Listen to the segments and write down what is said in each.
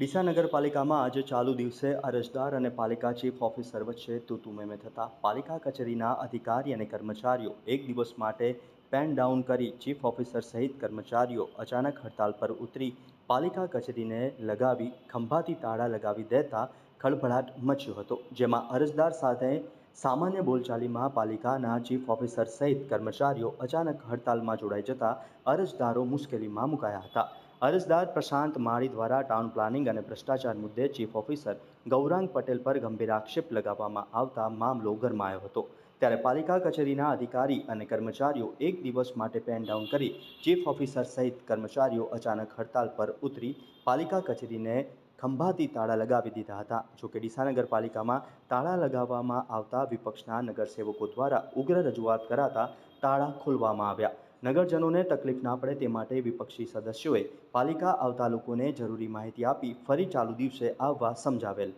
ડીસા નગરપાલિકામાં આજે ચાલુ દિવસે અરજદાર અને પાલિકા ચીફ ઓફિસર વચ્ચે તૂતુમેમે થતાં પાલિકા કચેરીના અધિકારી અને કર્મચારીઓ એક દિવસ માટે પેન ડાઉન કરી ચીફ ઓફિસર સહિત કર્મચારીઓ અચાનક હડતાલ પર ઉતરી પાલિકા કચેરીને લગાવી ખંભાતી તાળા લગાવી દેતા ખળભળાટ મચ્યો હતો, જેમાં અરજદાર સાથે સામાન્ય બોલચાલીમાં પાલિકાના ચીફ ઓફિસર સહિત કર્મચારીઓ અચાનક હડતાલમાં જોડાઈ જતા અરજદારો મુશ્કેલીમાં મુકાયા હતા. અરજદાર પ્રશાંત માળી દ્વારા ટાઉન પ્લાનિંગ અને ભ્રષ્ટાચાર મુદ્દે ચીફ ઓફિસર ગૌરાંગ પટેલ પર ગંભીર આક્ષેપ લગાવવામાં આવતા મામલો ગરમાયો હતો. ત્યારે પાલિકા કચેરીના અધિકારી અને કર્મચારીઓ એક દિવસ માટે પેન ડાઉન કરી ચીફ ઓફિસર સહિત કર્મચારીઓ અચાનક હડતાલ પર ઉતરી પાલિકા કચેરીને ખંભાતી તાળા લગાવી દીધા હતા. જોકે ડીસા નગરપાલિકામાં તાળા લગાવવામાં આવતા વિપક્ષના નગરસેવકો દ્વારા ઉગ્ર રજૂઆત કરાતા તાળા ખોલવામાં આવ્યા. નગરજનોને તકલીફ ના પડે તે માટે વિપક્ષી સદસ્યોએ પાલિકા આવતા લોકોને જરૂરી માહિતી આપી ફરી ચાલુ દિવસે આવવા સમજાવેલ.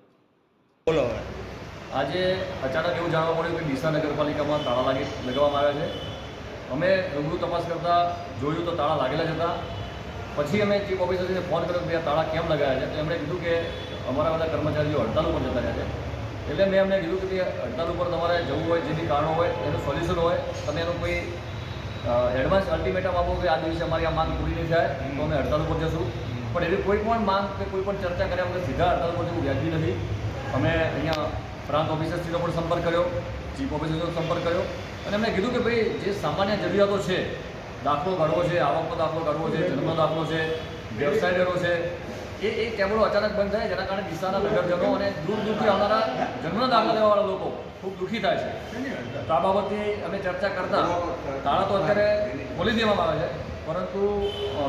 બોલો આજે અચાનક એવું જાણવા મળ્યું કે ડીસા નગરપાલિકામાં તાળા લાગી લગાવવામાં આવ્યા છે. અમે રૂબરૂ તપાસ કરતાં જોયું તો તાળા લાગેલા જ હતા. પછી અમે ચીફ ઓફિસરને ફોન કર્યો કે આ તાળા કેમ લગાવ્યા છે? તો એમણે કીધું કે અમારા બધા કર્મચારીઓ હડતાલ ઉપર જતા રહ્યા છે. એટલે મેં એમને કીધું કે હડતાલ ઉપર તમારે જવું હોય, જે બી કારણો હોય, એનું સોલ્યુશન હોય, તમે એનું કોઈ એડવાન્સ અલ્ટિમેટમ આપો કે આ દિવસે અમારી આ માંગ પૂરી નહીં થાય તો અમે હડતાલ ઉપર જશું. પણ એવી કોઈ પણ માંગ કે કોઈ પણ ચર્ચા કર્યા વગર સીધા હડતાલ ઉપર જવું વ્યાજબી નથી. અમે અહીંયા પ્રાંત ઓફિસરશ્રીનો પણ સંપર્ક કર્યો ચીફ ઓફિસરનો સંપર્ક કર્યો. અને એમણે કીધું કે ભાઈ જે સામાન્ય જરૂરિયાતો છે દાખલો કાઢવો છે આવકનો દાખલો કાઢવો છે જન્મ દાખલો છે વ્યવસાય વેરો છે એ એ ટેબલો અચાનક બંધ થાય, જેના કારણે દિશાના નગરજનો અને દૂર દૂરથી આવનારા જન્મનો દાખલા લેવાવાળા લોકો ખૂબ દુઃખી થાય છે. તો આ બાબતે અમે ચર્ચા કરતા, તાળા તો અત્યારે ખોલી દેવામાં આવે છે, પરંતુ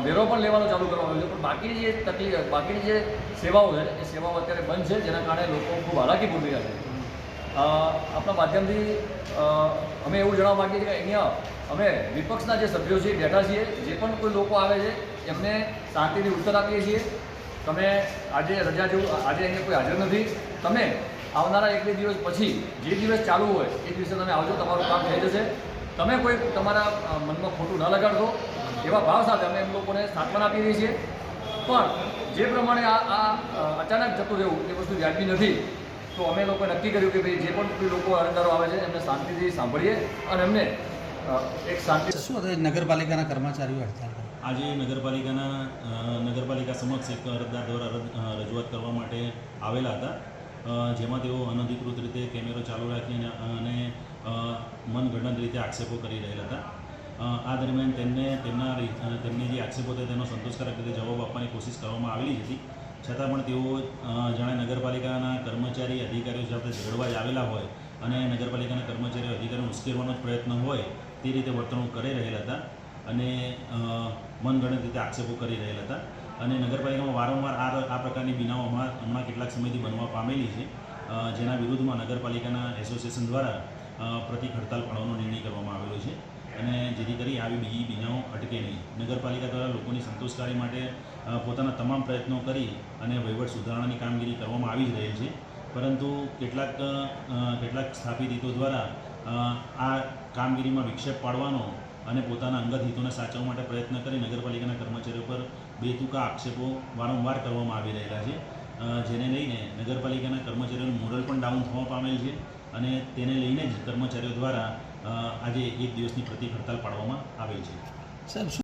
વેરો પણ લેવાનો ચાલુ કરવામાં આવ્યો છે, પણ બાકીની જે તકલીફ બાકીની જે સેવાઓ છે, એ સેવાઓ અત્યારે બંધ છે, જેના કારણે લોકો ખૂબ હાલાકી ભોગવી રહ્યા છે. આપણા માધ્યમથી અમે એવું જણાવવા માંગીએ છીએ કે અહીંયા અમે વિપક્ષના જે સભ્યો છીએ, બેઠા છીએ, જે પણ કોઈ લોકો આવે છે, એમને શાંતિથી ઉત્તર આપીએ છીએ તમે આજે રજા જેવું, આજે અહીંયા કોઈ હાજર નથી. તમે આવનારા એક બે દિવસ પછી જે દિવસ ચાલુ હોય, એ દિવસે તમે આવજો, તમારું કામ થઈ જશે. તમે કોઈ તમારા મનમાં ખોટું ન લગાડશો. એવા ભાવ સાથે અમે એમ લોકોને સાંત્વન આપી રહી છીએ. પણ જે પ્રમાણે આ આ અચાનક જતું રહેવું, એ વસ્તુ વ્યાજબી નથી. તો અમે લોકોએ નક્કી કર્યું કે ભાઈ, જે પણ લોકો અરજદારો આવે છે, એમને શાંતિથી સાંભળીએ અને એમને એક શાંતિ શું નગરપાલિકાના કર્મચારીઓ હડતાલ? આજે નગરપાલિકાના નગરપાલિકા સમક્ષ એક અરજદાર દ્વારા રજૂઆત કરવા માટે આવેલા હતા. જેમાં તેઓ અનધિકૃત રીતે કેમેરો ચાલુ રાખીને અને અ, મનગણત રીતે આક્ષેપો કરી રહેલા હતા. આ દરમિયાન તેમને તેમના તેમની જે આક્ષેપો હતા તેનો સંતોષકારક રીતે જવાબ આપવાની કોશિશ કરવામાં આવેલી હતી. છતાં પણ તેઓ જાણે નગરપાલિકાના કર્મચારી અધિકારીઓ સાથે ઝઘડવા જ આવેલા હોય અને નગરપાલિકાના કર્મચારીઓ અધિકારીઓ ઉશ્કેરવાનો જ પ્રયત્ન હોય તે રીતે વર્તણૂક કરી રહેલા હતા અને મનગણત રીતે આક્ષેપો કરી રહેલા હતા. અને નગરપાલિકામાં વારંવાર આ આ પ્રકારની બિનાઓમાં હમણાં કેટલાક સમયથી બનવા પામેલી છે. જેના વિરુદ્ધમાં નગરપાલિકાના એસોસિએશન દ્વારા પ્રતિક હડતાલ પાડવાનો નિર્ણય કરવામાં આવેલો છે. અને જેથી કરી આવી બીજી બનાવો અટકે નહીં. નગરપાલિકા દ્વારા લોકોની સંતોષકારી માટે પોતાના તમામ પ્રયત્નો કરી અને વહીવટ સુધારણાની કામગીરી કરવામાં આવી જ રહેલ છે. પરંતુ કેટલાક કેટલાક સ્થાપિત હિતો દ્વારા આ કામગીરીમાં વિક્ષેપ પાડવાનો અને પોતાના અંગત હિતોને સાચવવા માટે પ્રયત્ન કરી નગરપાલિકાના કર્મચારીઓ પર બેતુકા આક્ષેપો વારંવાર કરવામાં આવી રહેલા છે. જેને લઈને નગરપાલિકાના કર્મચારીઓનું મોરલ પણ ડાઉન થવા પામેલ છે અને તેને લઈને જ કર્મચારીઓ દ્વારા આજે એક દિવસની પ્રતિક હડતાલ પાડવામાં આવેલ છે.